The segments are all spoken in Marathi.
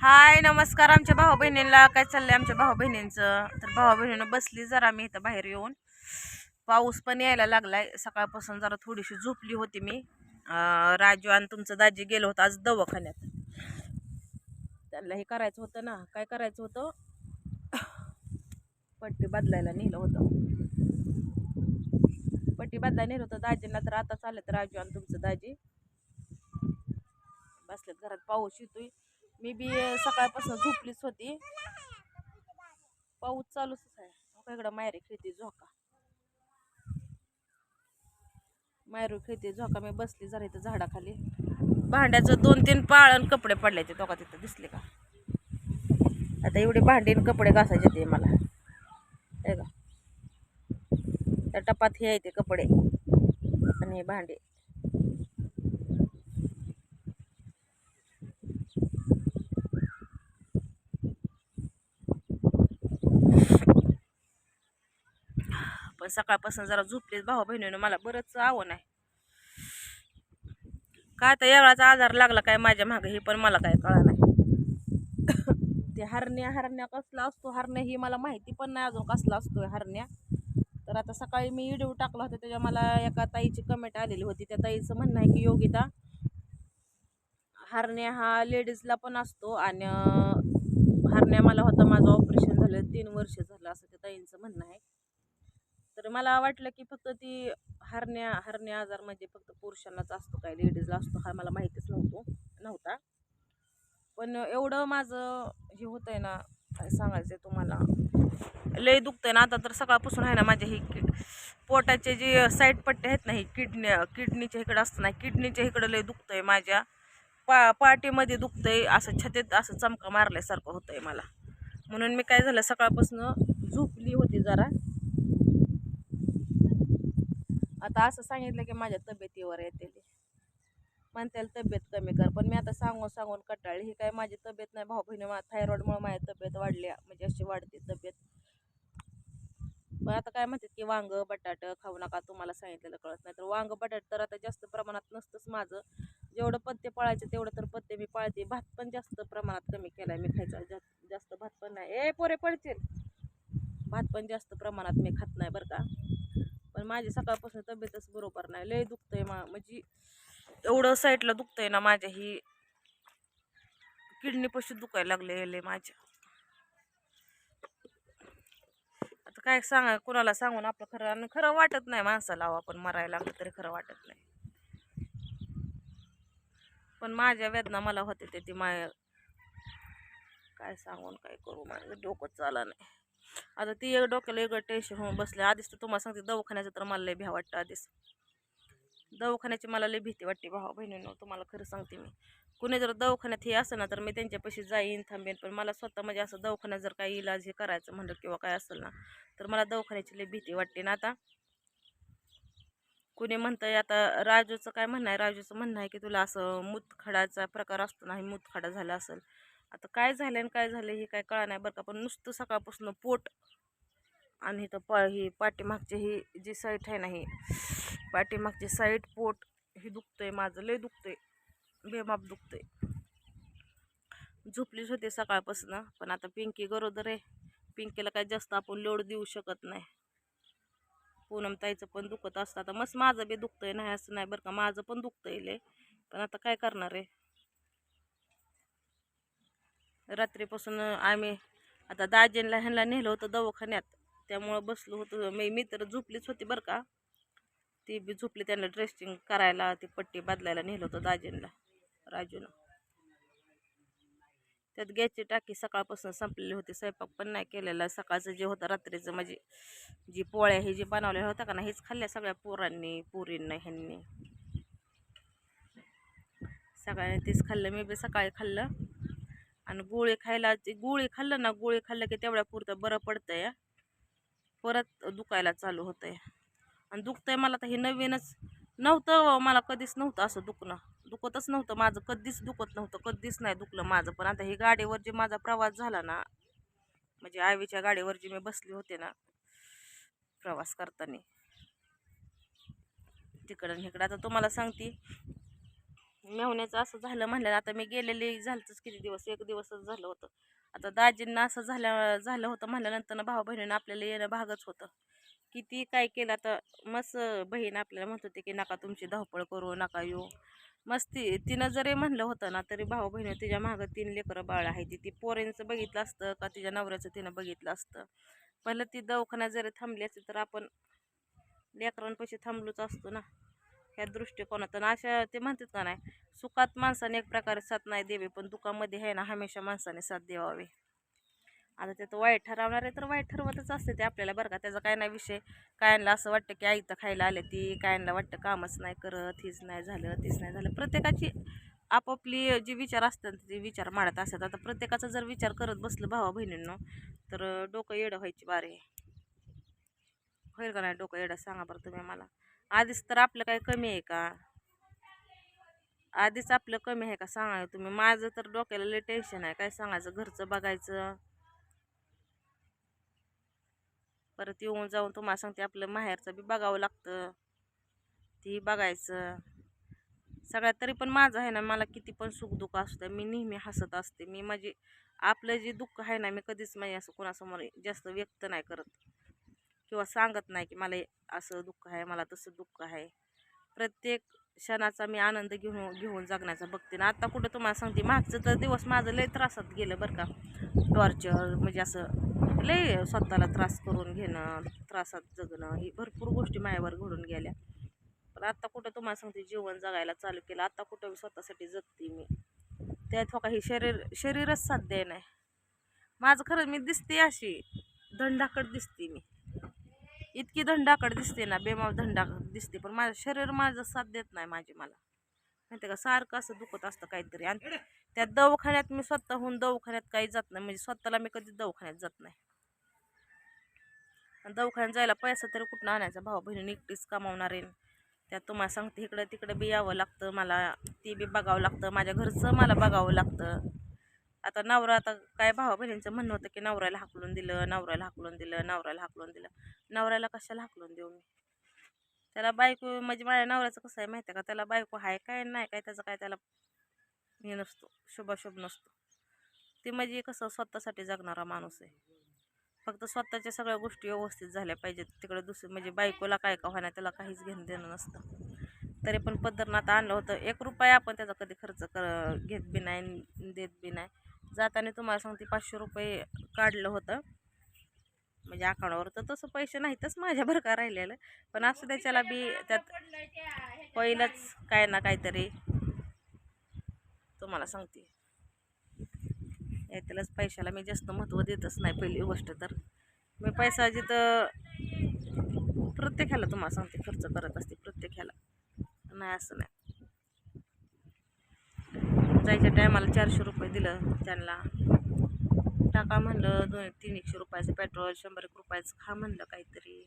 हाय नमस्कार आमच्या भाऊ बहिणींना काय चाललंय आमच्या भाऊ बहिणींचं तर भाऊ बहिणीनं बसली जरा मी इथं बाहेर येऊन. पाऊस पण यायला लागलाय. सकाळपासून जरा थोडीशी झोपली होती मी. राजू आणि तुमचं दाजी गेलो होतं आज दवाखान्यात. त्यांना हे करायचं होतं ना. काय करायचं होतं? पट्टी बदलायला नेलं होतं. पट्टी बदलायला नेलं होतं. दाजींना तर आता चालत राजू आणि तुमचं दाजी. बसल्यात घरात. पाऊस येतोय. मी बी सकाळपासून झोपलीच होती. पाऊस चालूच आहे. इकडं मायरी खेळते झोका. मायरू खेळते झोका. मी बसली जरा इथं झाडाखाली. भांड्याचं दोन तीन पाळण कपडे पडले ते का तिथं दिसले का? आता एवढे भांडीन कपडे घासायचे ते मला. हे का त्या टपात हे आहे ते कपडे. आणि हे भांडे. पण सकाळपासून जरा झोपलीच भाऊ बहिणीनं मला बरंच आवड आहे. काय तर एवढाचा आजार लागला काय माझ्या मागे हे पण मला काय कळा नाही. ते हरण्या हरण्या कसला असतो? हरण्या ही मला माहिती पण नाही अजून कसला असतो हरण्या. तर आता सकाळी मी व्हिडिओ टाकला होता त्याच्या मला एका ताईची कमेंट आलेली होती. त्या ताईचं म्हणणं आहे की योगिता हरण्या हा लेडीजला पण असतो आणि हरण्या मला होता माझं ऑपरेशन झालं तीन वर्ष झालं असं त्या ताईंचं म्हणणं आहे. तर मला वाटलं की फक्त ती हरण्या हरण्या आजार म्हणजे फक्त पुरुषांनाच असतो काय लेडीजला असतो हा मला माहितीच नव्हतो नव्हता. पण एवढं माझं हे होतं आहे ना काय सांगायचं आहे तुम्हाला? लय दुखतंय ना आता तर सकाळपासून आहे ना माझ्या ही किड पोटाचे जे साईड पट्टे आहेत ना ही किडनी किडनीच्या इकडं असतं ना किडनीच्या इकडं लय दुखतंय माझ्या. पा पाठीमध्ये दुखतंय असं छतेत असं चमका मारल्यासारखं होतंय मला. म्हणून मी काय झालं सकाळपासून झोपली होती जरा. आता असं सांगितलं की माझ्या तब्येतीवर येते म्हणते तब्येत कमी कर. पण मी आता सांगून सांगून कटाळली. ही काय माझी तब्येत नाही भाऊ बहिणी मा थायरॉईडमुळे माझी तब्येत वाढली. म्हणजे अशी वाढते तब्येत. पण आता काय म्हणतात की वांग बटाट खाऊ नका तुम्हाला सांगितलेलं कळत नाही. तर वांग बटाट तर आता जास्त प्रमाणात नसतंच माझं. जेवढं पत्ते पळायचे तेवढं तर पत्ते मी पाळते. भात पण जास्त प्रमाणात कमी केलाय मी खायचा. जास्त जास्त भात पण नाही. ए पोरे पडतील भात पण जास्त प्रमाणात मी खात नाही बरं का. पण माझी सकाळपासून तब्येतच बरोबर नाही. लय दुखतंय मा म्हणजे एवढं साईडला दुखतंय ना माझ्या ही किडनी पशी दुखायला लागले लय माझ्या. आता काय सांगा कोणाला सांगून आपलं खरं आणि खरं वाटत नाही माणसाला आपण मरायला लागलं तरी खरं वाटत नाही. पण माझ्या वेदना मला होते ते ती माय काय सांगून काय करू? माझं डोकं चाला नाही. आता ती एक डोक्याला वेगळं टेन्शन होऊन बसले. आधीच तर तुम्हाला सांगते दवाखान्याचं तर मला लय भ्या वाटतं आधीच. दवाखान्याची मला लय भीती वाटते भावा बहिणीनं तुम्हाला खरं सांगते मी. कुणी जर दवाखान्यात हे असं ना तर मी त्यांच्यापाशी जाईन थांबेन. पण मला स्वतः म्हणजे असं दवाखान्यात जर काही इलाज हे करायचं म्हणलं किंवा काय असेल ना तर मला दवाखान्याची लय भीती वाटते. ना आता कुणी म्हणतंय आता राजूचं काय म्हणणं आहे? राजूचं म्हणणं आहे की तुला असं मूतखडाचा प्रकार असतो ना हे झाला असेल आता काय झालं आणि काय झालं हे काय कळा नाही बरं का पण नुसतं सकाळपासून पोट आणि इथं पा ही पाठीमागची ही जी साईट आहे ना ही पाठीमागची साईट पोट हे दुखतंय माझं लय दुखतंय बेमाप दुखतंय. झोपलीच होते सकाळपासून पण आता पिंकी गरोदर आहे. पिंकीला काय जास्त आपण लोड देऊ शकत नाही. पूनम ताईचं पण दुखत असतं. आता मस्त माझं बी दुखतंय नाही असं नाही बरं का माझं पण दुखतंय लय. पण आता काय करणार आहे? रात्रीपासून आम्ही आता दाजींला ह्यांना नेलं होतं दवाखान्यात. त्यामुळं बसलो होतो. मी मी तर झोपलीच होती बरं का. ती बी झोपली त्यांना ड्रेसिंग करायला ती पट्टी बदलायला नेलं होतं दाजींला राजूनं. त्यात गॅसची टाकी सकाळपासून संपलेली होती. स्वयंपाक पण नाही केलेला. सकाळचं जे होतं रात्रीचं म्हणजे जी पोळ्या हे जे बनवलेल्या होत्या का ना हेच खाल्ल्या सगळ्या पोरांनी पोरींना ह्यांनी. सगळ्यांनी तेच खाल्लं. मी बी सकाळी खाल्लं. आणि गोळे खायला ते खाल्लं ना गोळे खाल्लं की तेवढ्या पुरतं बरं पडतंय परत दुखायला चालू होतंय. आणि दुखतंय मला तर हे नवीनच नव्हतं मला कधीच नव्हतं असं दुखणं. दुखतच नव्हतं माझं कधीच दुखत नव्हतं कधीच नाही दुखलं माझं. पण आता हे गाडीवर जे माझा प्रवास झाला ना म्हणजे आईवीच्या गाडीवर जी मी बसली होते ना प्रवास करताना. तिकडं इकडं आता तुम्हाला सांगते मेहण्याचं असं झालं म्हणलं आता मी गेलेली झालंच किती दिवस? एक दिवसच झालं होतं. आता दाजींना असं झाल्या झालं होतं म्हणल्यानंतर भाऊ बहिणीनं आपल्याला येणं भागच होतं. किती काय केलं आता? मस्त बहीण आपल्याला म्हणत होती की नका तुमची धावपळ करू नका येऊ. मस्ती तिनं जरी म्हणलं होतं ना तरी भाऊ बहिणी तिच्या मागं तीन लेकरं बाळ आहे ती ती पोरेंचं बघितलं असतं का तिच्या नवऱ्याचं तिनं बघितलं असतं. पहिलं ती दवाखाना जरी थांबली असती तर आपण लेकरांपाशी थांबलोच असतो ना. ह्या दृष्टिकोनातून. अशा ते म्हणतात का नाही सुखात माणसाने एक प्रकारे साथ नाही द्यावी पण दुखामध्ये आहे ना हमेशा माणसाने साथ द्यावावी. आता त्याचं वाईट ठरवणार आहे तर वाईट ठरवतच असते ते आपल्याला बरं का. त्याचा काय नाही विषय कायांना असं वाटतं की आई तर खायला आले ती कायांना वाटतं कामच नाही करत हीच नाही झालं तीच नाही झालं. प्रत्येकाची आपापली जी विचार असतात ते विचार मांडत असतात. आता प्रत्येकाचा जर विचार करत बसलं भावा बहिणींनो तर डोकं येडं व्हायची बारे होईल का नाही डोकं येडं? सांगा बरं तुम्ही मला. आधीच तर आपलं काय कमी आहे का? आधीच आपलं कमी आहे का? सांगा तुम्ही. माझं तर डोक्याला लय टेन्शन आहे. काय सांगायचं? घरचं बघायचं. परत येऊन जाऊन तुम्हाला सांगते आपलं माहेरचं बी बघावं लागतं. ती बघायचं. सगळ्यात तरी पण माझं आहे ना मला किती पण सुखदुःख असतं मी नेहमी हसत असते. मी म्हणजे आपलं जे दुःख आहे ना मी कधीच म्हणजे असं कोणासमोर जास्त व्यक्त नाही करत. किंवा सांगत नाही की मला असं दुःख आहे मला तसं दुःख आहे. प्रत्येक क्षणाचा मी आनंद घेऊन घेऊन जगण्याचा बघते ना आत्ता कुठं तुम्हाला सांगते मागचं तर दिवस माझं लय त्रासात गेलं बरं का. टॉर्चर म्हणजे असं लय स्वतःला त्रास करून घेणं त्रासात जगणं ही भरपूर गोष्टी माझ्यावर घडून गेल्या. पण आत्ता कुठं तुम्हाला सांगते जीवन जगायला चालू केलं. आत्ता कुठं मी स्वतःसाठी जगते मी. त्यात हो काही शरीर शरीरच साध्य नाही. माझं खरं मी दिसते अशी धंडाकट दिसते मी. इतकी धंडाकड दिसते ना बेमाव धंडाकड दिसते पण माझं शरीर माझं साथ देत नाही माझी मला. माहिती का? सारखं असं दुखत असतं काहीतरी. आणि त्या दवाखान्यात मी स्वतःहून दवाखान्यात काही जात नाही. म्हणजे स्वतःला मी कधी दवाखान्यात जात नाही. आणि दवाखान्यात जायला पैसा तरी कुठं आणायचा? भाऊ बहिणी एकटीच कमावणार. आहे त्यात तुम्हाला सांगते इकडं तिकडं बी यावं लागतं मला ती बी बघावं लागतं माझ्या घरचं मला बघावं लागतं. आता नवरा आता काय भावा बहिणींचं म्हणणं होतं की नवऱ्याला हाकलून दिलं नवऱ्याला हाकलून दिलं नवऱ्याला हाकलून दिलं. नवऱ्याला कशाला हाकलून देऊ मी? त्याला बायको म्हणजे माझ्या नवऱ्याचं कसं आहे माहिती आहे का? त्याला बायको आहे काय नाही काय त्याचं काय त्याला हे नसतो शुभाशुभ नसतो. ते म्हणजे कसं स्वतःसाठी जगणारा माणूस आहे. फक्त स्वतःच्या सगळ्या गोष्टी व्यवस्थित झाल्या पाहिजेत. तिकडे दुसरी म्हणजे बायकोला काय का होणार त्याला काहीच घेणं देणं नसतं. तरी पण पद्धरनाथ आणलं होतं. एक रुपया आपण त्याचा कधी खर्च कर घेत बी नाही देत बी नाही. जाताना तुम्हाला सांगते पाचशे रुपये काढलं होतं. म्हणजे अकाउंटवर तर तसं पैसे नाहीतच माझ्या बरं का राहिलेलं? पण असं त्याच्याला बी त्यात पहिलंच काय ना काहीतरी तुम्हाला सांगते. यातल्याच पैशाला मी जास्त महत्त्व देतच नाही पहिली गोष्ट तर. मी पैसा जिथं प्रत्येक ह्याला तुम्हाला सांगते खर्च करत असते प्रत्येक ह्याला नाही असं नाही. जायच्या टायमाला चारशे रुपये दिलं त्यांना. टाका म्हणलं दोन तीन एकशे रुपयाचं पेट्रोल शंभर एक रुपयाचं खा म्हणलं काहीतरी.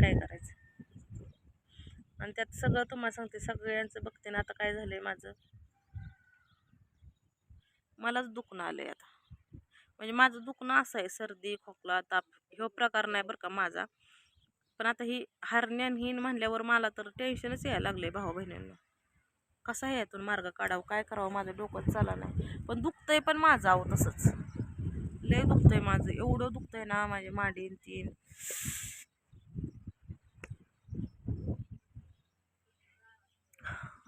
काय करायचं? आणि त्यात सगळं तुम्हाला सांगते सगळ्यांचं बघते ना आता काय झालं आहे माझं. मलाच दुखणं आलं आहे आता. म्हणजे माझं दुखणं असं आहे सर्दी खोकला ताप ह्यो प्रकार नाही बरं का माझा. पण आता ही हरण्याहीन म्हणल्यावर मला तर टेन्शनच यायला लागलं आहे भाऊ बहिणींना कसा आहे यातून मार्ग काढावं? काय करावं? माझं डोकंच चाला नाही. पण दुखतंय पण माझं आहो तसंच. लय दुखतंय माझं. एवढं दुखतंय ना माझे मांडीन तीन.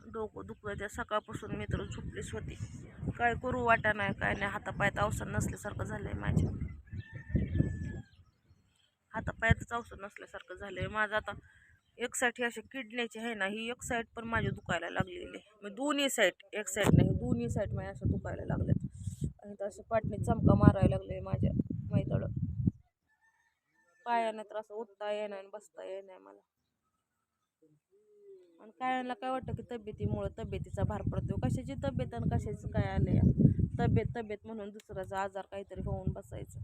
डोकं दुखलं त्या सकाळपासून मी तर झोपलीच होती. काय करू वाटा नाही काय नाही. हातापायात अवसर नसल्यासारखं झालं आहे माझ्या. हातापायातच अवसर नसल्यासारखं झालं आहे माझं आता एक साईड ही अशी किडनीची आहे ना ही एक साईड पण माझी दुखायला लागलेली आहे. मग दोन्ही साईड एक साईड नाही दोन्ही साईड माझ्या असं दुखायला लागल्यात. आणि तर असं पाटणी चमका मारायला लागले माझ्या मैतळं पायानं तर असं उठता येणार आणि बसता येणार मला. आणि कायांना काय वाटतं की तब्येतीमुळं तब्येतीचा भार पडतो कशाची तब्येत आणि कशाचं काय आलं या? तब्येत तब्येत म्हणून दुसऱ्याचा आजार काहीतरी होऊन बसायचं.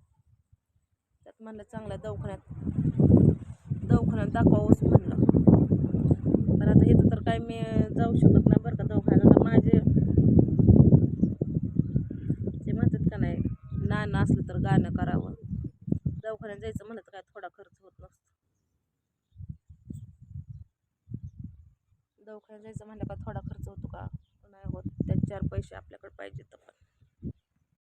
त्यात म्हणलं चांगल्या दवाखान्यात म्हणून दाखवावंच म्हणलं. पण आता इथं तर काय मी जाऊ शकत नाही बरं का दवाखान्यात. तर माझे ते म्हणतात का नाही नाणं असलं तर गाणं करावं. दवाखान्यात जायचं म्हणलं तर काय थोडा खर्च होत नसतो. दवाखान्यात जायचं म्हणलं का थोडा खर्च होतो का? नाही होत. त्यात चार पैसे आपल्याकडे पाहिजेत